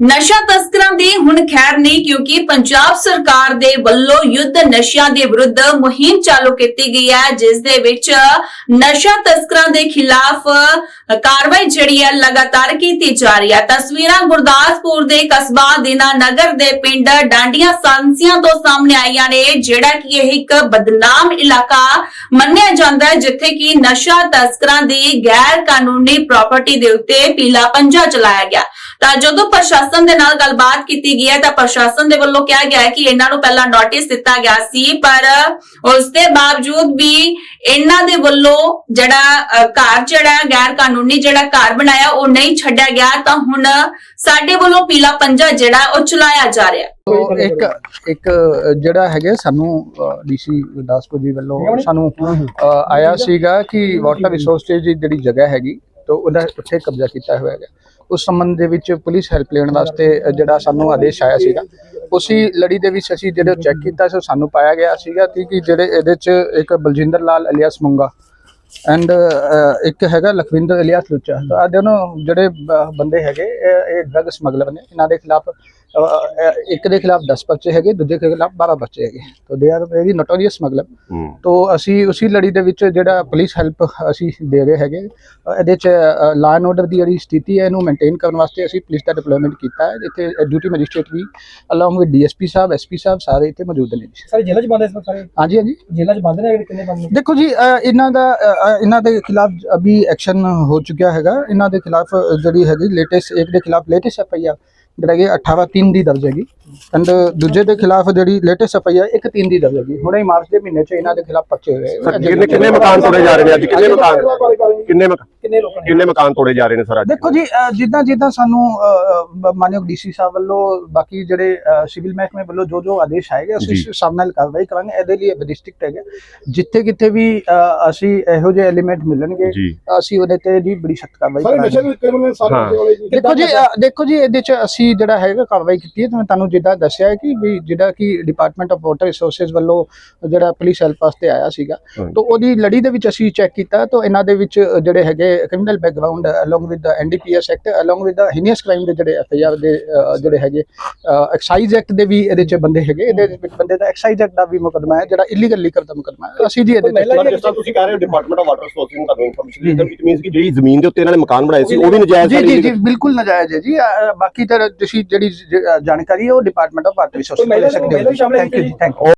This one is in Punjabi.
ਨਸ਼ਾ ਤਸਕਰਾਂ ਦੀ ਹੁਣ ਖੈਰ ਨਹੀਂ, ਕਿਉਂਕਿ ਪੰਜਾਬ ਸਰਕਾਰ ਦੇ ਵੱਲੋਂ ਯੁੱਧ ਨਸ਼ਿਆਂ ਦੇ ਵਿਰੁੱਧ ਮੁਹਿੰਮ ਚਾਲੂ ਕੀਤੀ ਗਈ ਹੈ, ਜਿਸ ਦੇ ਵਿੱਚ ਨਸ਼ਾ ਤਸਕਰਾਂ ਦੇ ਖਿਲਾਫ ਕਾਰਵਾਈ ਜਿਹੜੀ ਹੈ ਲਗਾਤਾਰ ਕੀਤੀ ਜਾ ਰਹੀ ਹੈ। ਤਸਵੀਰਾਂ ਗੁਰਦਾਸਪੁਰ ਦੇ ਕਸਬਾ ਦੀਨਾ ਨਗਰ ਦੇ ਪਿੰਡ ਡਾਂਡੀਆਂ ਸਾਂਸੀਆਂ ਤੋਂ ਸਾਹਮਣੇ ਆਈਆਂ ਨੇ, ਜਿਹੜਾ ਕਿ ਇਹ ਇੱਕ ਬਦਨਾਮ ਇਲਾਕਾ ਮੰਨਿਆ ਜਾਂਦਾ ਹੈ, ਜਿੱਥੇ ਕਿ ਨਸ਼ਾ ਤਸਕਰਾਂ ਦੀ ਗੈਰ ਕਾਨੂੰਨੀ ਪ੍ਰਾਪਰਟੀ ਦੇ ਉੱਤੇ ਪੀਲਾ ਪੰਜਾ ਚਲਾਇਆ ਗਿਆ। ਤਾਂ ਜਦੋਂ ਪ੍ਰਸ਼ਾਸਨ ਦੇ ਨਾਲ ਗੱਲਬਾਤ ਕੀਤੀ ਗਈ ਹੈ ਤਾਂ ਪ੍ਰਸ਼ਾਸਨ ਦੇ ਵੱਲੋਂ ਕਿਹਾ ਗਿਆ ਹੈ ਕਿ ਇਹਨਾਂ ਨੂੰ ਪਹਿਲਾਂ ਨੋਟਿਸ ਦਿੱਤਾ ਗਿਆ ਸੀ ਪਰ ਉਸ ਦੇ ਬਾਵਜੂਦ ਵੀ ਇਹਨਾਂ ਦੇ ਵੱਲੋਂ ਜਿਹੜਾ ਘਰ ਜਿਹੜਾ ਹੈ, ਗੈਰ ਕਾਨੂੰਨੀ ਜਿਹੜਾ ਘਰ ਬਣਾਇਆ ਉਹ ਨਹੀਂ ਛੱਡਿਆ ਗਿਆ ਤਾਂ ਹੁਣ ਸਾਡੇ ਵੱਲੋਂ ਪੀਲਾ ਪੰਜਾ ਜਿਹੜਾ ਉਹ ਚਲਾਇਆ ਜਾ ਰਿਹਾ ਹੈ। ਤੋ ਇੱਕ ਇੱਕ ਜਿਹੜਾ ਹੈਗਾ ਸਾਨੂੰ ਡੀਸੀ ਗੁਰਦਾਸਪੁਰ ਜੀ ਵੱਲੋਂ ਸਾਨੂੰ ਆਇਆ ਸੀਗਾ ਕਿ ਵਾਟਰ ਰਿਸੋਰਸਸ ਦੀ ਜਿਹੜੀ ਜਗ੍ਹਾ ਹੈਗੀ ਤੋ ਉਹਦਾ ਉੱਥੇ ਕਬਜ਼ਾ ਕੀਤਾ ਹੋਇਆ ਹੈਗਾ। ਉਸ ਸੰਬੰਧ ਦੇ ਵਿੱਚ ਪੁਲਿਸ ਹੈਲਪ ਲੈਣ ਵਾਸਤੇ ਜਿਹੜਾ ਸਾਨੂੰ ਆਦੇਸ਼ ਆਇਆ ਸੀਗਾ, ਉਸੇ ਲੜੀ ਦੇ ਵਿੱਚ ਅਸੀਂ ਜਿਹੜੇ ਚੈੱਕ ਕੀਤਾ ਸੋ ਸਾਨੂੰ ਪਾਇਆ ਗਿਆ ਸੀਗਾ ਕਿ ਜਿਹੜੇ ਇਹਦੇ ਚ ਇੱਕ ਬਲਜਿੰਦਰ ਲਾਲ ਅਲਿਆਸ ਮੁੰਗਾ ਐਂਡ ਇੱਕ ਹੈਗਾ ਲਖਵਿੰਦਰ ਇਲਿਆਸ ਲੁੱਚਾ। ਤਾਂ ਦੋਨੋਂ ਜਿਹੜੇ ਬੰਦੇ ਹੈਗੇ, ਇਹ ਇਹ ਡਰਗ ਸਮਗਲਰ ਨੇ, ਇਹਨਾਂ ਦੇ ਖਿਲਾਫ ਇੱਕ ਦੇ ਖਿਲਾਫ 10 ਬੱਚੇ ਹੈਗੇ ਦੂਜੇ ਦੇ ਖਿਲਾਫ 12 ਬੱਚੇ ਹੈਗੇ। ਤਾਂ they are very notorious smuggler ਤੋਂ ਅਸੀਂ ਉਸੇ ਲੜੀ ਦੇ ਵਿੱਚ ਜਿਹੜਾ ਪੁਲਿਸ ਹੈਲਪ ਅਸੀਂ ਦੇ ਰਹੇ ਹੈਗੇ ਇਹਦੇ ਚ ਲਾਅ ਐਂਡ ਆਰਡਰ ਦੀ ਜਿਹੜੀ ਸਥਿਤੀ ਹੈ ਇਹਨੂੰ ਮੇਨਟੇਨ ਕਰਨ ਵਾਸਤੇ ਅਸੀਂ ਪੁਲਿਸ ਦਾ ਡਿਪਲੋਇਮੈਂਟ ਕੀਤਾ ਹੈ। ਇੱਥੇ ਡਿਊਟੀ ਮੈਜਿਸਟ੍ਰੇਟ ਵੀ ਅਲੋਂਗ ਵਿਦ ਡੀਐਸਪੀ ਸਾਹਿਬ ਐਸਪੀ ਸਾਹਿਬ ਸਾਰੇ ਇੱਥੇ ਮੌਜੂਦ ਨੇ। ਜੀ ਸਾਰੇ ਜੇਲ੍ਹਾਂ ਚ ਬੰਦ ਇਸ ਵਕਤ ਸਾਰੇ? ਹਾਂਜੀ ਹਾਂਜੀ। ਜੇਲ੍ਹਾਂ ਚ ਬੰਦ ਨੇ ਕਿੰਨੇ ਬੰਦ ਨੇ? ਦੇਖੋ ਜੀ ਇਹਨਾਂ ਦਾ ਇਹਨਾਂ ਦੇ ਖਿਲਾਫ ਅਭੀ ਐਕਸ਼ਨ ਹੋ ਚੁੱਕਿਆ ਹੈਗਾ। ਇਹਨਾਂ ਦੇ ਖਿਲਾਫ ਜਿਹੜੀ ਹੈਗੀ ਲੇਟੈਸਟ ਇੱਕ ਦੇ ਖਿਲਾਫ ਲੇਟੈਸਟ ਐਫ ਆਈ ਆਰ ਜਿਹੜਾ ਕਿ 18 3 ਦੀ ਦਰਜ ਹੈਗੀ। ਐਂਡ ਦੂਜੇ ਦੇ ਖਿਲਾਫ ਜਿਹੜੀ ਲੇਟੈਸਟ ਐਫ ਆਈ ਆਰ 1 3 ਦੀ ਦਰਜ ਹੈਗੀ। ਹੁਣੇ ਹੀ ਮਾਰਚ ਦੇ ਮਹੀਨੇ 'ਚ ਇਹਨਾਂ ਦੇ ਖਿਲਾਫ ਪਰਚੇ ਹੋਏ ਕਿੰਨੇ ਕਿੰਨੇ ਮਕਾਨ ਤੋੜੇ ਜਾ ਰਹੇ ਨੇ ਅੱਜ? ਕਿੰਨੇ ਮਕਾਨ? ਕਿੰਨੇ ਕਿੰਨੇ ਲੋਕਾਂ ਨੇ ਕਿੰਨੇ ਮਕਾਨ ਤੋੜੇ ਜਾ ਰਹੇ ਨੇ ਸਰ ਅੱਜ? ਦੇਖੋ ਜੀ ਜਿੱਦਾਂ ਜਿੱਦਾਂ ਸਾਨੂੰ ਮਾਨਯੋਗ ਡੀਸੀ ਸਾਹਿਬ ਵੱਲੋਂ ਬਾਕੀ ਜਿਹੜੇ ਸਿਵਲ ਮਹਿਕਮੇ ਵੱਲੋਂ ਜੋ ਜੋ ਆਦੇਸ਼ ਆਏਗੇ ਅਸੀਂ। ਉਸ ਹਿਸਾਬ ਨਾਲ ਕਾਰਵਾਈ ਕਰਾਂਗੇ। ਇਹਦੇ ਲਈ ਡਿਸਟ੍ਰਿਕਟ ਹੈਗਾ। ਜਿੱਥੇ ਕਿਤੇ ਵੀ ਅਸੀਂ ਇਹੋ ਜਿਹੇ ਐਲੀਮੈਂਟ ਮਿਲਣਗੇ ਅਸੀਂ ਉਹਦੇ ਤੇ ਜੀ ਬੜੀ ਸਖਤ ਕਾਰਵਾਈ ਕਰਾਂਗੇ। ਦੇਖੋ ਜੀ ਦੇਖੋ ਜੀ ਇਹਦੇ ਚ ਅਸੀਂ ਜਿਹੜਾ ਹੈਗਾ ਕਾਰਵਾਈ ਕੀਤੀ ਹੈ ਤੇ ਮੈਂ ਤੁਹਾਨੂੰ ਜਿੱਦਾਂ ਦੱਸਿਆ ਹੈ ਕਿ ਵੀ ਜਿਹੜਾ ਕਿ ਡਿਪਾਰਟਮੈਂਟ ਆਫ ਵਾਟਰ ਰਿਸੋਰਸਸ ਵੱਲੋਂ ਜਿਹੜਾ ਪੁਲਿਸ ਹੈਲਪ ਵਾਸਤੇ ਆਇਆ ਸੀਗਾ। ਤਾਂ ਉਹਦੀ ਲੜੀ ਦੇ ਵਿੱਚ ਅਸੀਂ ਚੈੱਕ ਕੀਤਾ ਤਾਂ ਇਹਨਾਂ ਦੇ ਵਿੱਚ ਜਿਹੜੇ ਹੈਗੇ ਕ੍ਰਿਮੀਨਲ ਬੈਕਗ੍ਰਾਉਂਡ ਅਲੋਂਗ ਵਿਦ ਦਾ ਐਨਡੀਪੀਐਸ ਐਕਟ ਅਲੋਂਗ ਵਿਦ ਦਾ ਹੀਨੀਅਸ ਕ੍ਰਾਈਮ ਦੇ ਜਿਹੜੇ ਐਫਆਈਆਰ ਦੇ ਜਿਹੜੇ ਹੈਗੇ ਐਕਸਾਈਜ਼ ਐਕਟ ਦੇ ਵੀ ਇਹਦੇ ਚ ਬੰਦੇ ਹੈਗੇ ਇਹਦੇ ਵਿੱਚ ਬੰਦੇ ਦਾ ਐਕਸਾਈਜ਼ ਐਕਟ ਦਾ ਵੀ ਮੁਕਦਮਾ ਹੈ ਜਿਹੜਾ ਇਲੀਗਲ ਲੀਕਰ ਦਾ ਮੁਕਦਮਾ ਹੈ। ਅਸੀਂ ਜੀ ਇਹਦੇ ਤੇ ਤੁਸੀਂ ਕਹਿ ਰਹੇ ਹੋ ਡਿਪਾਰਟਮੈਂਟ ਆਫ ਵਾਟਰ ਰਿਸੋਰਸਿਸ ਦਾ ਇਨਫੋਰਮੇਸ਼ਨ ਇਟ ਮੀਨਸ ਕਿ ਜਿਹੜੀ ਜ਼ਮੀਨ ਦੇ ਉੱਤੇ ਇਹਨਾਂ ਨੇ ਮਕਾਨ ਬਣਾਏ ਸੀ ਉਹ ਵੀ ਨਜਾਇਜ਼ ਜੀ ਜੀ ਬਿਲਕੁਲ ਨਜਾਇਜ਼ ਹੈ ਜੀ ਬਾਕੀ ਤਾਂ ਤੁਸੀਂ ਜਿਹੜੀ ਜ- ਜਾਣਕਾਰੀ ਹੈ ਉਹ ਡਿਪਾਰਟਮੈਂਟ ਆਫ ਵਾਟਰ ਮਹਿਲਾ ਕੋਲ ਲੈ ਸਕਦੇ ਹੋ? Thank you